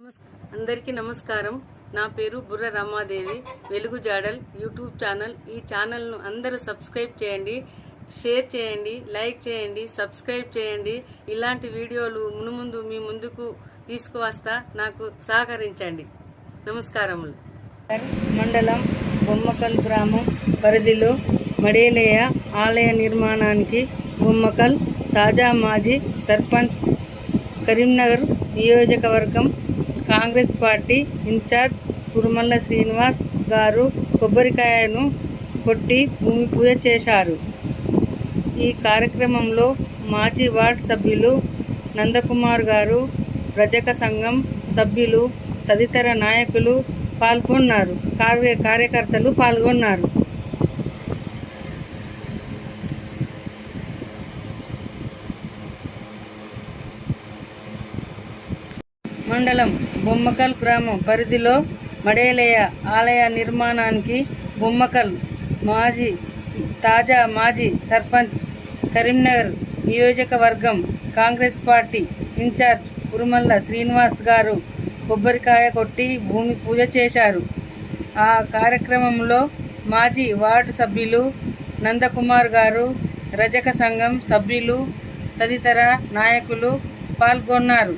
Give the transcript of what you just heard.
నమస్- అందరికీ నమస్కారం. నా పేరు బుర్ర రమాదేవి. వెలుగు జాడల్ యూట్యూబ్ ఛానల్. ఈ ఛానల్ను అందరూ సబ్స్క్రైబ్ చేయండి షేర్ చేయండి లైక్ చేయండి సబ్స్క్రైబ్ చేయండి. ఇలాంటి వీడియోలు మునుముందు మీ ముందుకు తీసుకువస్తా నాకు సహకరించండి. నమస్కారములు. మండలం బొమ్మకల్ గ్రామం పరిధిలో మడేలేయ ఆలయ నిర్మాణానికి బొమ్మకల్ తాజా మాజీ సర్పంచ్ కరీంనగర్ నియోజకవర్గం Congress party in charge Kurumalla Srinivas garu కొబ్బరికాయను కొట్టి భూమి పూజ చేశారు. ఈ కార్యక్రమంలో మాజీ వార్డ్ సభ్యులు నందకుమార్ గారు రజక సంఘం సభ్యులు తదితర నాయకులు పాల్గొన్నారు. కార్య కార్యకర్తలు పాల్గొన్నారు. మండలం బొమ్మకల్ గ్రామం పరిధిలో మడేలయ ఆలయ నిర్మాణానికి బొమ్మకల్ మాజీ తాజా మాజీ సర్పంచ్ కరీంనగర్ నియోజకవర్గం Congress party in charge Urumalla Srinivas garu కొబ్బరికాయ కొట్టి భూమి పూజ చేశారు. ఆ కార్యక్రమంలో మాజీ వార్డు సభ్యులు నందకుమార్ గారు రజక సంఘం సభ్యులు తదితర నాయకులు పాల్గొన్నారు.